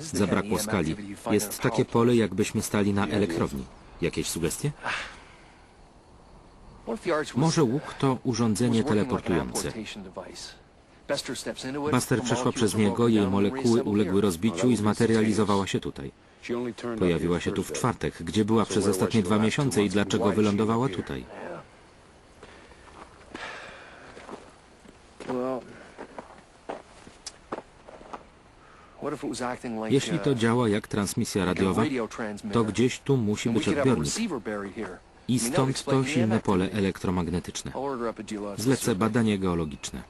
Zabrakło skali. Jest takie pole, jakbyśmy stali na elektrowni. Jakieś sugestie? Może łuk to urządzenie teleportujące. Buster przeszła przez niego, jej molekuły uległy rozbiciu i zmaterializowała się tutaj. Pojawiła się tu w czwartek. Gdzie była przez ostatnie dwa miesiące i dlaczego wylądowała tutaj? Jeśli to działa jak transmisja radiowa, to gdzieś tu musi być odbiornik. I stąd to silne pole elektromagnetyczne. Zlecę badanie geologiczne.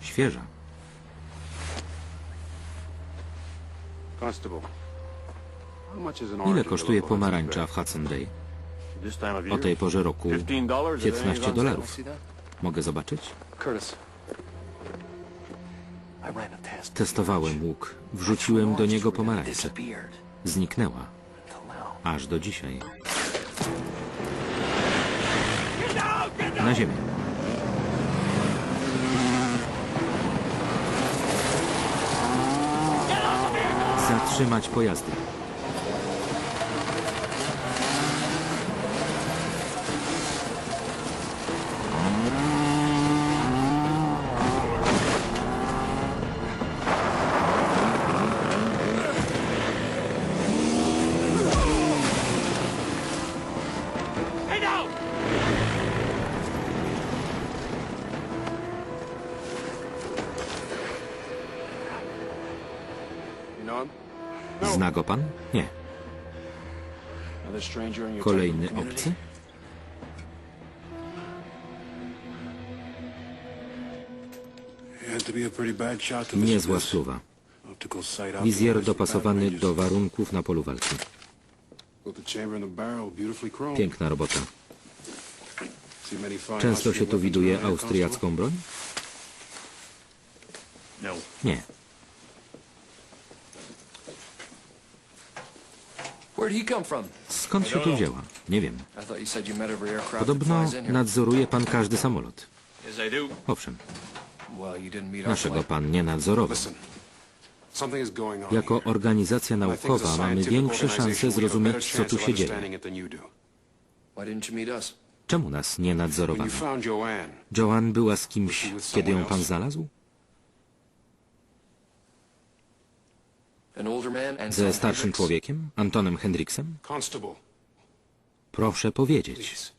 Świeża. Ile kosztuje pomarańcza w Hudson Bay? O tej porze roku 15 dollars. 15 dolarów. Mogę zobaczyć? Testowałem łuk. Wrzuciłem do niego pomarańczę. Zniknęła. Aż do dzisiaj. Na ziemię. Zatrzymać pojazdy. You know Zna go pan? Nie. Kolejny obcy? Niezła out Wizjer dopasowany do warunków na polu walki. Piękna robota. Często się tu widuje austriacką broń? Constable? Nie. Skąd się tu wzięła? Nie wiem. I thought you said you met every aircraft that Podobno nadzoruje pan każdy samolot. Owszem, naszego pan nie nadzorował. Jako organizacja naukowa mamy większe szanse zrozumieć, co tu się dzieje. Czemu nas nie nadzorowano? Joanne była z kimś, kiedy ją pan znalazł? Ze starszym człowiekiem? Antonem Hendriksem? Constable, Proszę powiedzieć.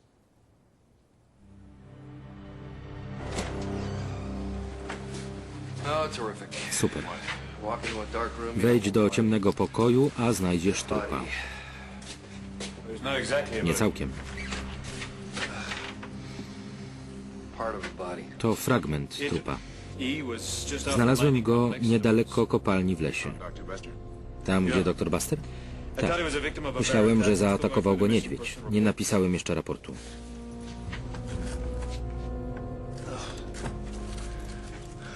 Oh. Super. Wejdź do ciemnego pokoju, a znajdziesz trupa. A Nie całkiem. To fragment trupa. Znalazłem go niedaleko kopalni w lesie. Tam, gdzie doktor Buster? A Myślałem, że zaatakował go niedźwiedź. Nie napisałem jeszcze raportu.